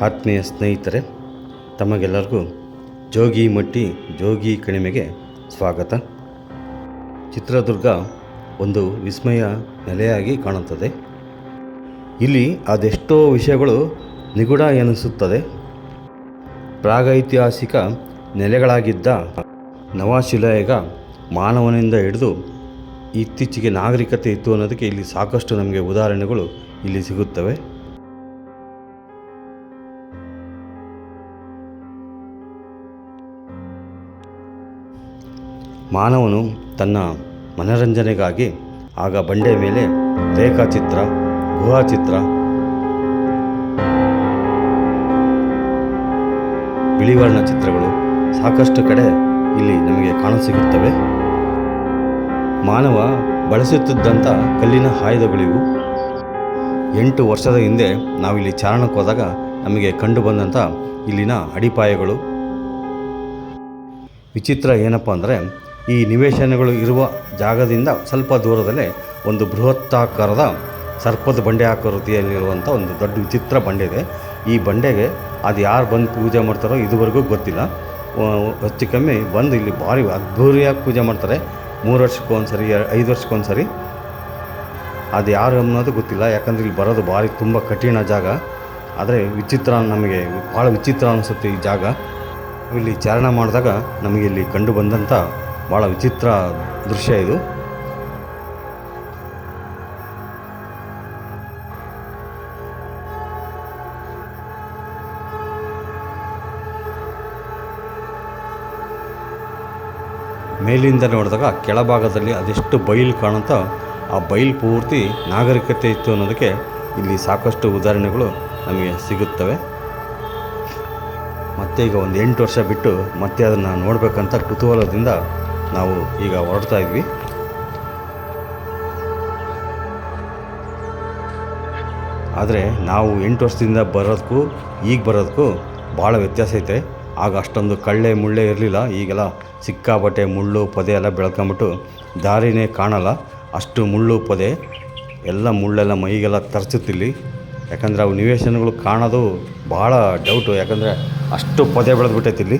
ಆತ್ಮೀಯ ಸ್ನೇಹಿತರೆ, ತಮಗೆಲ್ಲರಿಗೂ ಜೋಗಿ ಮಟ್ಟಿ, ಜೋಗಿ ಕಣಿಮೆಗೆ ಸ್ವಾಗತ. ಚಿತ್ರದುರ್ಗ ಒಂದು ವಿಸ್ಮಯ ನೆಲೆಯಾಗಿ ಕಾಣುತ್ತದೆ. ಇಲ್ಲಿ ಅದೆಷ್ಟೋ ವಿಷಯಗಳು ನಿಗೂಢ ಎನಿಸುತ್ತದೆ. ಪ್ರಾಗೈತಿಹಾಸಿಕ ನೆಲೆಗಳಾಗಿದ್ದ ನವಶಿಲಾಯಗ ಮಾನವನಿಂದ ಹಿಡಿದು ಇತ್ತೀಚೆಗೆ ನಾಗರಿಕತೆ ಇತ್ತು ಅನ್ನೋದಕ್ಕೆ ಇಲ್ಲಿ ಸಾಕಷ್ಟು ನಮಗೆ ಉದಾಹರಣೆಗಳು ಇಲ್ಲಿ ಸಿಗುತ್ತವೆ. ಮಾನವನು ತನ್ನ ಮನರಂಜನೆಗಾಗಿ ಆಗ ಬಂಡೆ ಮೇಲೆ ರೇಖಾಚಿತ್ರ, ಗುಹಾಚಿತ್ರ, ಬಿಳಿವರ್ಣ ಚಿತ್ರಗಳು ಸಾಕಷ್ಟು ಕಡೆ ಇಲ್ಲಿ ನಮಗೆ ಕಾಣಸಿಗುತ್ತವೆ ಮಾನವ ಬಳಸುತ್ತಿದ್ದಂಥ ಕಲ್ಲಿನ ಆಯುಧಗಳಿವು. ಎಂಟು ವರ್ಷದ ಹಿಂದೆ ನಾವಿಲ್ಲಿ ಚಾರಣಕ್ಕೆ ಹೋದಾಗ ನಮಗೆ ಕಂಡು ಬಂದಂಥ ಇಲ್ಲಿನ ಅಡಿಪಾಯಗಳು. ವಿಚಿತ್ರ ಏನಪ್ಪ ಅಂದರೆ ಈ ನಿವೇಶನಗಳು ಇರುವ ಜಾಗದಿಂದ ಸ್ವಲ್ಪ ದೂರದಲ್ಲೇ ಒಂದು ಬೃಹತ್ತಾಕಾರದ ಸರ್ಪದ ಬಂಡೆ ಆಕೃತಿಯಲ್ಲಿರುವಂಥ ಒಂದು ದೊಡ್ಡ ವಿಚಿತ್ರ ಬಂಡೆ ಇದೆ. ಈ ಬಂಡೆಗೆ ಅದು ಯಾರು ಬಂದು ಪೂಜೆ ಮಾಡ್ತಾರೋ ಇದುವರೆಗೂ ಗೊತ್ತಿಲ್ಲ. ಹೆಚ್ಚು ಕಮ್ಮಿ ಬಂದು ಇಲ್ಲಿ ಭಾರಿ ಅದ್ಭುರಿಯಾಗಿ ಪೂಜೆ ಮಾಡ್ತಾರೆ. ಮೂರು ವರ್ಷಕ್ಕೊಂದ್ಸರಿ ಸರಿ ಐದು ವರ್ಷಕ್ಕೊಂದ್ಸರಿ. ಅದು ಯಾರು ಅನ್ನೋದು ಗೊತ್ತಿಲ್ಲ. ಯಾಕಂದರೆ ಇಲ್ಲಿ ಬರೋದು ಭಾರಿ ತುಂಬ ಕಠಿಣ ಜಾಗ. ಆದರೆ ವಿಚಿತ್ರ ನಮಗೆ ಭಾಳ ವಿಚಿತ್ರ ಅನಿಸುತ್ತೆ ಈ ಜಾಗ. ಇಲ್ಲಿ ಚಾರಣ ಮಾಡಿದಾಗ ನಮಗೆ ಇಲ್ಲಿ ಕಂಡು ಬಂದಂಥ ಭಾಳ ವಿಚಿತ್ರ ದೃಶ್ಯ ಇದು. ಮೇಲಿಂದ ನೋಡಿದಾಗ ಕೆಳಭಾಗದಲ್ಲಿ ಅದೆಷ್ಟು ಬೈಲು ಕಾಣುತ್ತೋ ಆ ಬೈಲು ಪೂರ್ತಿ ನಾಗರಿಕತೆ ಇತ್ತು ಅನ್ನೋದಕ್ಕೆ ಇಲ್ಲಿ ಸಾಕಷ್ಟು ಉದಾಹರಣೆಗಳು ನಮಗೆ ಸಿಗುತ್ತವೆ. ಮತ್ತೆ ಈಗ ಒಂದು ಎಂಟು ವರ್ಷ ಬಿಟ್ಟು ಮತ್ತೆ ಅದನ್ನು ನೋಡಬೇಕಂತ ಕುತೂಹಲದಿಂದ ನಾವು ಈಗ ಹೊರಡ್ತಾ ಇದ್ವಿ. ಆದರೆ ನಾವು ಎಂಟು ವರ್ಷದಿಂದ ಬರೋದಕ್ಕೂ ಈಗ ಬರೋದಕ್ಕೂ ಭಾಳ ವ್ಯತ್ಯಾಸ ಐತೆ. ಆಗ ಅಷ್ಟೊಂದು ಕಳ್ಳೆ ಮುಳ್ಳೆ ಇರಲಿಲ್ಲ. ಈಗೆಲ್ಲ ಸಿಕ್ಕಾಬಟ್ಟೆ ಮುಳ್ಳು, ಪೊದೆ ಎಲ್ಲ ಬೆಳ್ಕೊಂಬಿಟ್ಟು ದಾರಿನೇ ಕಾಣಲ್ಲ. ಅಷ್ಟು ಮುಳ್ಳು, ಪೊದೆ, ಎಲ್ಲ ಮುಳ್ಳೆಲ್ಲ ಮೈಗೆಲ್ಲ ತರಿಸುತ್ತಿಲ್ಲಿ ಯಾಕಂದರೆ ಅವು ನಿವೇಶನಗಳು ಕಾಣೋದು ಭಾಳ ಡೌಟು ಯಾಕಂದರೆ ಅಷ್ಟು ಪೊದೆ ಬೆಳೆದ್ಬಿಟ್ಟೈತಿ ಇಲ್ಲಿ.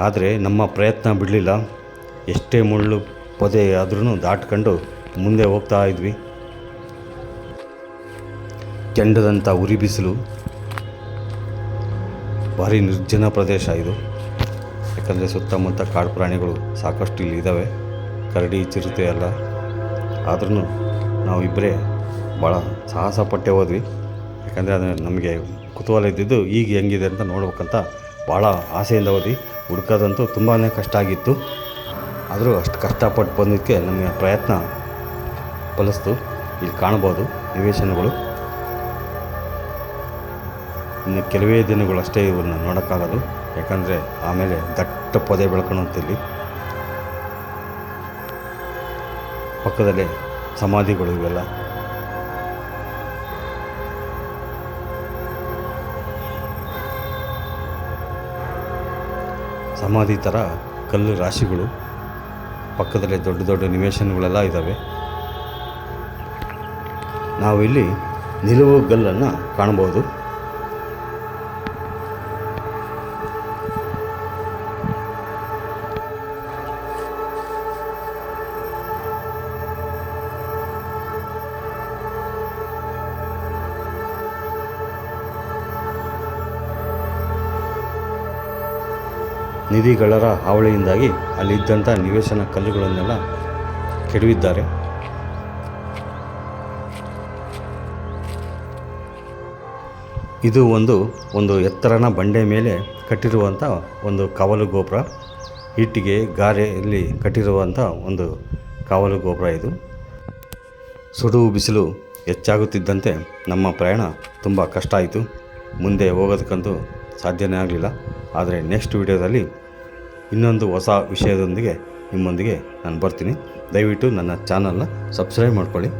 ಆದರೆ ನಮ್ಮ ಪ್ರಯತ್ನ ಬಿಡಲಿಲ್ಲ. ಎಷ್ಟೇ ಮುಳ್ಳು ಪೊದೆ ಆದ್ರೂ ದಾಟ್ಕೊಂಡು ಮುಂದೆ ಹೋಗ್ತಾ ಇದ್ವಿ. ಕೆಂಡದಂಥ ಉರಿ ಬಿಸಿಲು. ಭಾರಿ ನಿರ್ಜನ ಪ್ರದೇಶ ಇದು. ಯಾಕಂದರೆ ಸುತ್ತಮುತ್ತ ಕಾಡು ಪ್ರಾಣಿಗಳು ಸಾಕಷ್ಟು ಇಲ್ಲಿ ಇದ್ದಾವೆ ಕರಡಿ, ಚಿರತೆ ಎಲ್ಲ. ಆದ್ರೂ ನಾವು ಇಬ್ಬರೇ ಭಾಳ ಸಾಹಸ ಪಟ್ಟೆ ಹೋದ್ವಿ. ಯಾಕಂದರೆ ಅದು ನಮಗೆ ಕುತೂಹಲ ಇದ್ದಿದ್ದು ಈಗ ಹೆಂಗಿದೆ ಅಂತ ನೋಡ್ಬೇಕಂತ ಭಾಳ ಆಸೆಯಿಂದ ಹೋದ್ವಿ. ಹುಡ್ಕೋದಂತೂ ತುಂಬಾ ಕಷ್ಟ ಆಗಿತ್ತು. ಆದರೂ ಅಷ್ಟು ಕಷ್ಟಪಟ್ಟು ಬಂದಕ್ಕೆ ನಮಗೆ ಪ್ರಯತ್ನ ಫಲಿಸ್ತು. ಇಲ್ಲಿ ಕಾಣ್ಬೋದು ನಿವೇಶನಗಳು. ಇನ್ನು ಕೆಲವೇ ದಿನಗಳು ಅಷ್ಟೇ ಇವನ್ನ ನೋಡೋಕ್ಕಾಗೋದು. ಯಾಕಂದರೆ ಆಮೇಲೆ ದಟ್ಟ ಪೊದೆ ಇಲ್ಲಿ ಪಕ್ಕದಲ್ಲೇ ಸಮಾಧಿಗಳು ಇವೆಲ್ಲ. ಸಮಾಧಿ ಥರ ಕಲ್ಲು ರಾಶಿಗಳು ಪಕ್ಕದಲ್ಲೇ ದೊಡ್ಡ ದೊಡ್ಡ ನಿವೇಶನಗಳೆಲ್ಲ ಇದ್ದಾವೆ. ನಾವು ಇಲ್ಲಿ ನಿಲುವು ಗಲ್ಲನ್ನು ಕಾಣ್ಬೋದು ನಿಧಿಗಳರ ಹಾವಳಿಯಿಂದಾಗಿ ಅಲ್ಲಿದ್ದಂಥ ನಿವೇಶನ ಕಲ್ಲುಗಳನ್ನೆಲ್ಲ ಕೆಡವಿದ್ದಾರೆ. ಇದು ಒಂದು ಒಂದು ಎತ್ತರನ ಬಂಡೆ ಮೇಲೆ ಕಟ್ಟಿರುವಂಥ ಒಂದು ಕಾವಲು ಗೋಪುರ. ಇಟ್ಟಿಗೆ ಗಾರೆಯಲ್ಲಿ ಕಟ್ಟಿರುವಂಥ ಒಂದು ಕಾವಲು ಗೋಪುರ ಇದು. ಸುಡು ಬಿಸಿಲು ಹೆಚ್ಚಾಗುತ್ತಿದ್ದಂತೆ ನಮ್ಮ ಪ್ರಯಾಣ ತುಂಬ ಕಷ್ಟ ಆಯಿತು. ಮುಂದೆ ಹೋಗೋದಕ್ಕಂತೂ ಸಾಧ್ಯನೇ ಆಗಲಿಲ್ಲ. ಆದರೆ ನೆಕ್ಸ್ಟ್ ವಿಡಿಯೋದಲ್ಲಿ ಇನ್ನೊಂದು ಹೊಸ ವಿಷಯದೊಂದಿಗೆ ನಿಮ್ಮೊಂದಿಗೆ ನಾನು ಬರ್ತೀನಿ. ದಯವಿಟ್ಟು ನನ್ನ ಚಾನಲ್ನ ಸಬ್ಸ್ಕ್ರೈಬ್ ಮಾಡ್ಕೊಳ್ಳಿ.